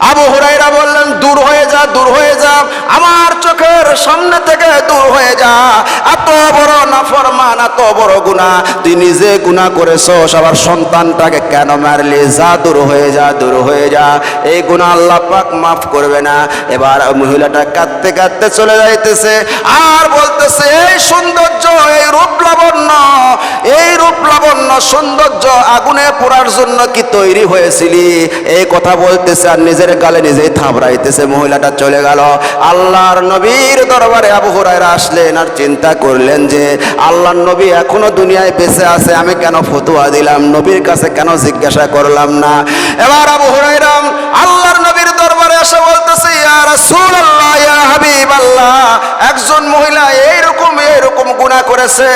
আবু হুরাইরা বললেন, দূর হয়ে যা, দূর হয়ে যা, আমার চোখের সামনে থেকে দূর হয়ে যা। এত বড় নাফরমান, এত বড় গুনাহ। তুই নিজে গুনাহ করেছস সবার সন্তানটাকে কেন মারলি? যা, দূর হয়ে যা, দূর হয়ে যা। এই গুনাহ আল্লাহ পাক মাফ করবে না। এবার মহিলাটা কাঁদতে কাঁদতে চলে যাইতেছে। আর বলতেছে, এই সৌন্দর্য, এই রূপ লাবণ্য এই রূপ লাবণ্য সৌন্দর্য আগুনে পোড়ার জন্য কি তৈরি হয়েছিলি? এই কথা বলতেছে আর নিজের গালে নিজেই থাবড়াইতেছে। মহিলাটা চলে গেল। আল্লাহর নবীর দরবারে আবু হুরায়রা আসলেন আর চিন্তা করলেন যে, আল্লাহর নবী এখনও দুনিয়ায় বেঁচে আছে, আমি কেন ফতুয়া দিলাম? নবীর কাছে কেন জিজ্ঞাসা করলাম না? এবার আবু হুরায়রা করেছে,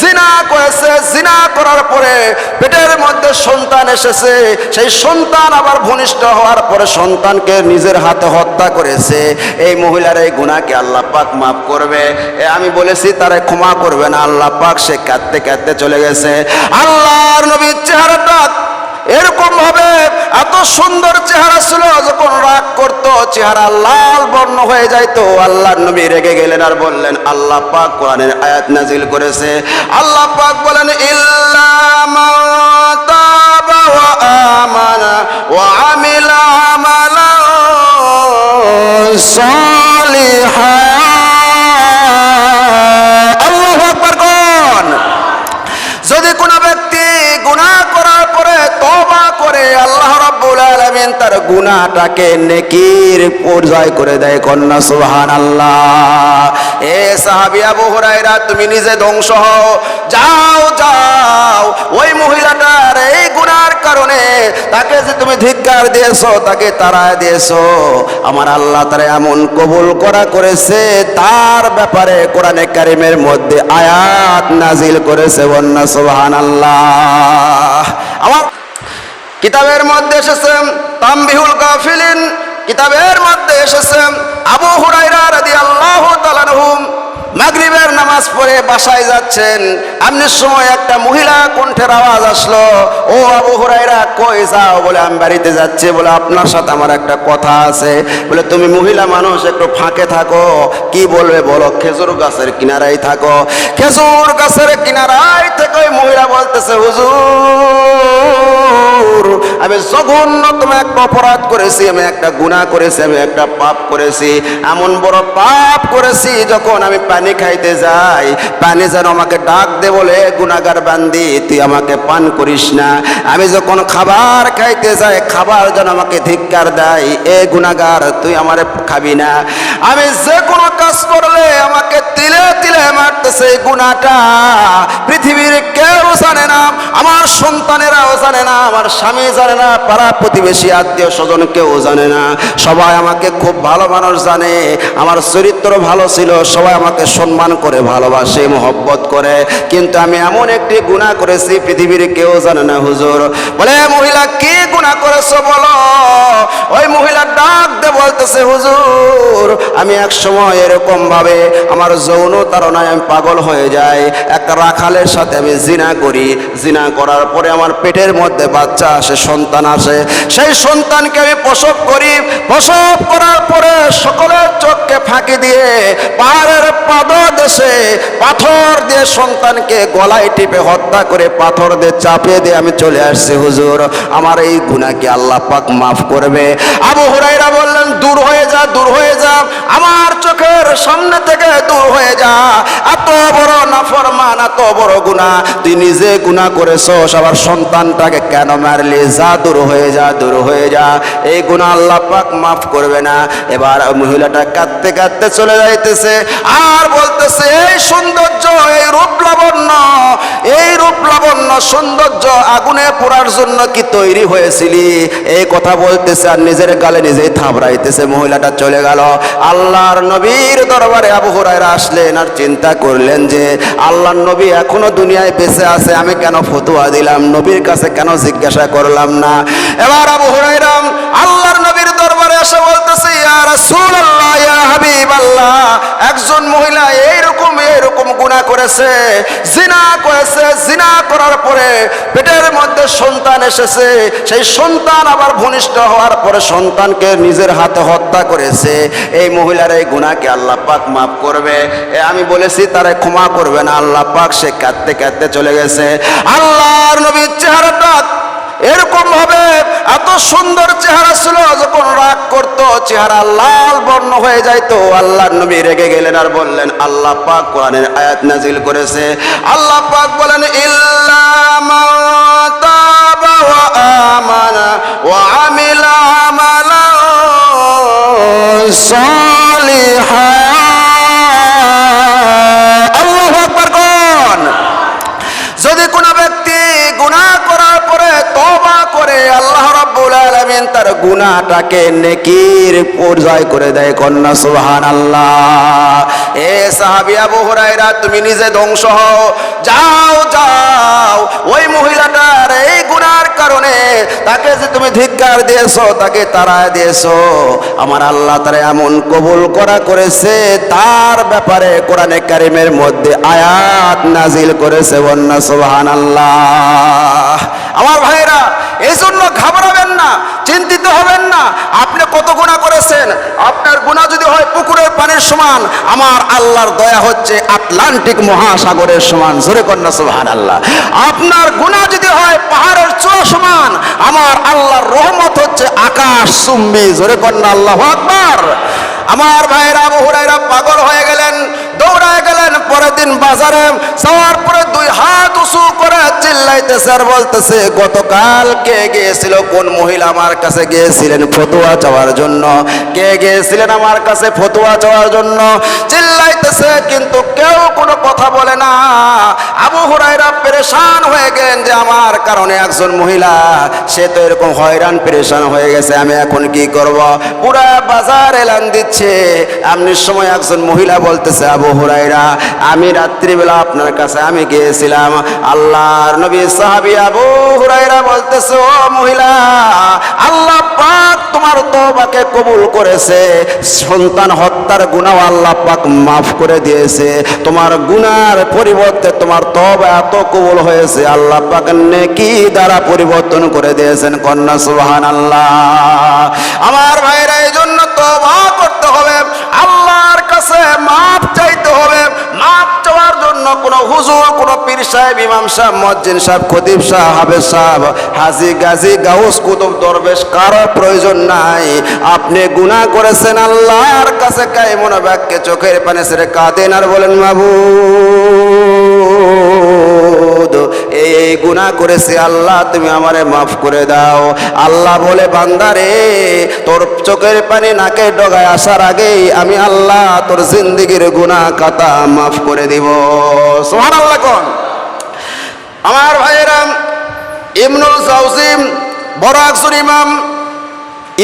জিনা করেছে, জিনা করার পরে পেটের মধ্যে সন্তান এসেছে। সেই সন্তান আবার ভূমিষ্ঠ হওয়ার পরে সন্তানকে নিজের হাতে হত্যা করেছে। এই মহিলার এই গুণাকে আল্লাহ পাক মাফ করবে। আমি বলেছি, তারে ক্ষমা করবে না। আল্লাহ পাক সে কাঁদতে কাঁদতে চলে গেছে। আল্লাহর নবীর চেহারাটা এরকম ভাবে এত সুন্দর চেহারা ছিল, যখন রাগ করত, চেহারা লাল বর্ণ হয়ে যাইতো। আল্লাহ নবী রেগে গেলেন আর বললেন, আল্লাহ পাক কোরআনের আয়াত নাজিল করেছে। আল্লাহ পাক বলেন মান আমানা ওয়া আমিলা আমালান সালিহা। আলামিন তার গুনাহটাকে নেকির পর্যায় করে দেয় কন্যা, সুবহানাল্লাহ। এ সাহাবী আবু হুরায়রা, তুমি নিজে ধ্বংস হও, যাও যাও। ওই মহিলাটার এই গুনার কারণে তাকে যে তুমি ধিক্কার দিয়েছ, তাকে তাড়ায় দিয়েছ। আমার আল্লাহ তারা এমন কবুল করা করেছে, তার ব্যাপারে কোরআনে কারিমের মধ্যে আয়াত নাজিল করেছে, বন্যা সুবহান আল্লাহ আমার কিতাবের মধ্যে এসেছে তামবিহুল গাফিলিন, কিতাবের মধ্যে এসেছে আবু হুরাইরা রাদিয়াল্লাহু তাআলা আনহুম মাগরিবের নামাজ পড়ে বাসায় যাচ্ছেন। এমনি সময় একটা মহিলা কণ্ঠের আওয়াজ আসলো, ও আবু হুরাইরা কই যাও? বলে, আমি বাড়িতে যাচ্ছি। বলে, আপনার সাথে আমার একটা কথা আছে। বলে, তুমি মহিলা মানুষ, একটু ফাঁকে থাকো। কি বলবে বলো, খেজুর গাছের কিনারায় থাকো। খেজুর গাছের কিনারায় থেকে ওই মহিলা বলতেছে, হুজুর আমি জঘন্যতম একটা অপরাধ করেছি, আমি একটা গুনাহ করেছি, আমি একটা পাপ করেছি। এমন বড় পাপ করেছি যখন আমি পানি খাইতে যাই, পানি যেন আমাকে ডাক দে বলে গুনাগার বান্দি, তুই আমাকে পান করিস না। আমি যখন খাবার খাইতে যাই, খাবার যেন আমাকে ধিক্কার দেয়, এ গুনাগার তুই আমার খাবি না। আমি যে কোনো কাজ করলে আমাকে তিলে তিলে মারতেছে গুনাহটা। পৃথিবীর কেউ জানে না, আমার সন্তানেরাও জানে না, আমার স্বামী জানে না পাড়া প্রতিবেশী, আত্মীয় স্বজন কেউ জানে না। সবাই আমাকে খুব ভালো মানুষ জানে। আমার চরিত্র ভালো ছিল, সবাই আমাকে সম্মান করে, ভালোবাসে, মোহব্বত করে। কিন্তু আমি এমন একটি গুণা করেছি, পৃথিবীর কেউ জানে না, হুজুর। বলে মহিলা, কে গুণা করেছ বলো? ওই মহিলা ডাক দে বলতেছে, হুজুর, আমি এক সময় এরকম ভাবে আমার যৌন তারণায় আমি পাগল হয়ে যাই। একটা রাখালের সাথে আমি জিনা করি। জিনা করার পরে আমার পেটের মধ্যে বাচ্চা আসে, সন্তান আসে। সেই সন্তানকে আমি প্রসব করি। প্রসব করার পরে সকলের চোখকে ফাঁকি দিয়ে পাহাড়ের পাদ দেশে পাথর দিয়ে সন্তানকে গলায় টিপে হত্যা করে পাথর দিয়ে চাপিয়ে দিয়ে আমি চলে আসছি, হুজুর। আমার এই গুণাকে আল্লাহ পাক মাফ করবে আবু হুরাইরা বললেন, দূর হয়ে যা, দূর হয়ে যা। আমার চোখের সামনে থেকে দূর হয়ে যা। এত বড় নাফরমান, এত বড় গুণা তুই নিজে গুণা করেছস, আবার সন্তানটাকে কেন মারলি? যা, দূর হয়ে যা, দূর হয়ে যা। এই গুণা আল্লাহ পাক মাফ করবে না। এবার মহিলাটা কাঁদতে কাঁদতে চলে যাইতেছে আর বলতেছে, এই সৌন্দর্য, এই রূপ লাবণ্য এই রূপ লাবণ্য সৌন্দর্য আগুনে পোড়ার জন্য কি তৈরি হয়েছিলি? এই কথা বলতেছে আর নিজের গালে নিজেই থাবড়াইতেছে, মহিলাটা চলে গেল। আল্লাহর নবীর দরবারে আবু হুরায়রা আসলেন আর চিন্তা করলেন যে, আল্লাহর নবী এখনও দুনিয়ায় বেঁচে আছে, আমি কেন ফতুয়া দিলাম? নবীর কাছে কেন জিজ্ঞাসা করলাম না? এবার আবু হুরায়রা আল্লাহর নবীর দরবারে এসে বলতেছে, ইয়া রাসূলুল্লাহ, ইয়া হাবিবাল্লাহ, একজন মহিলা এইরকম গুনাহ করেছে, জিনা করেছে, জিনা করার পরে পেটের মধ্যে সন্তান এসেছে, সেই সন্তান আবার ভূমিষ্ঠ হওয়ার পরে সন্তানকে নিজের হাতে হত্যা করেছে। এই মহিলার এই গুণাকে আল্লাহ পাক মাফ করবে। আমি বলেছি, তারা ক্ষমা করবে না, আল্লাহ পাক সে কাঁদতে কাঁদতে চলে গেছে। আল্লাহর নবীর চেহারাটা ভাবে এত সুন্দর চেহারা ছিল, যখন রাগ করত, চেহারা লাল বর্ণ হয়ে যাইতো। আল্লাহ নবী রেগে গেলেন আর বললেন, আল্লাহ পাক কোরআনের আয়াত নাজিল করেছে। আল্লাহ পাক বলেন, ইল্লা তাবা ওয়া আমানা ওয়া আমিলা আমালান সালিহা। তার গুনাহটাকে নেকির পর্যায় করে দেয় কন্যা, সুবহানাল্লাহ। এ সাহাবিয়া আবু তুমি নিজে ধ্বংস হও। যাও তাকে যে তুমি ধিক্কার দিয়েছ, তাকে তাড়ায় দিয়েছ। আমার আল্লাহ তারা এমন কবুল করা করেছে, তার ব্যাপারে কোরআনে কারিমের মধ্যে আয়াত নাজিল করেছে বন্যা সুবহান আল্লাহ আমার ভাইরা এই জন্য ঘাবড়াবেন না, চিন্তিত হবেন না, আপনি কত গুণা করেছেন? আপনার গুণা যদি হয় পুকুরের পানির সমান, আমার আল্লাহর দয়া হচ্ছে আটলান্টিক মহাসাগরের সমান। জোরে কন্যা সোহান আল্লাহ আপনার গুণা যদি হয় পাহাড়ের সমান। আমার আল্লাহর রহমত হচ্ছে আকাশ চুম্বি জোরে কন্যা আল্লাহ আকবার। আমার ভাইরা আবু হুরাইরা পাগল হয়ে গেলেন, দৌড়ায় গেলেন, পরের দিন বাজারে যাওয়ার পরে দুই হাত উঁচু করে চিল্লাইতেছে আর বলতেছে, গতকাল কে গিয়েছিল? কোন মহিলা আমার কাছে গিয়েছিলেন ফতুয়া চাওয়ার জন্য? কে গিয়েছিলেন আমার কাছে ফতুয়া চাওয়ার জন্য? চিল্লাইতেছে, কিন্তু কেউ কোনো কথা বলে না। আবু হুরাইরা পেরেশান হয়ে গেলেন যে, আমার কারণে একজন মহিলা, সে তো এরকম হয়রান, পেরেশান হয়ে গেছে, আমি এখন কি করব? পুরা বাজার এলান দিচ্ছে। এমনির সময় একজন মহিলা বলতেছে, আবু হুরাইরা আমি রাত্রিবেলা আপনার কাছে আমি গিয়েছিলাম। আল্লাহর নবী সাহাবী আবু হুরাইরা বলতেছে, ও মহিলা, আল্লাহ পাক তোমার তওবাকে কবুল করেছে। সন্তান হত্যার গুনাহ আল্লাহ পাক মাফ করে দিয়েছে। তোমার গুনার পরিবর্তে তোমার তওবা এত কবুল হয়েছে, আল্লাহ পাক নেকি দ্বারা পরিবর্তন করে দিয়েছেন। কন্যা, সুবহানাল্লাহ। আমার হুজুর, কোনো পীর সাহেব, ইমাম সাহেব সাহেব, খতিব সাহেব সাহেব, হাজি গাজী, গাউস কুতুব দরবেশ কারও প্রয়োজন নাই। আপনি গুনাহ করেছেন আল্লাহর কাছে কাই মনে ব্যাগকে চোখের পানে সেরে কাঁদেন আর বলেন, মাবুদ, এই গুনাহ করেছে আল্লাহ, তুমি আমারে মাফ করে দাও। আল্লাহ বলে, বান্দারে, তোর চোখের পানি নাকে ডগায় আসার আগেই আমি আল্লাহ তোর জিন্দিগির গুনাহ খাতা মাফ করে দিব। সোহান আল্লাহ কোন? আমার ভাইয়েরাম ইমনুল সাউসিম বড় একজন ইমাম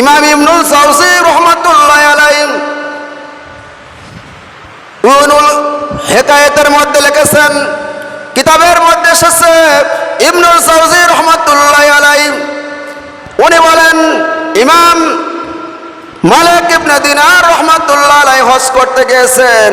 ইমাম ইমনুল সাউসি রহমতুল্লাহ আলাইম উনুল হেকায়েতের মধ্যে লিখেছেন, কিতাবের মধ্যে এসেছে, ইবনুল সাউজি রহমতুল্লাহ আলাইম উনি বলেন, ইমাম মালিক ইবনে দিনার রহমাতুল্লাহ আলাইহি হজ করতে গিয়েছেন।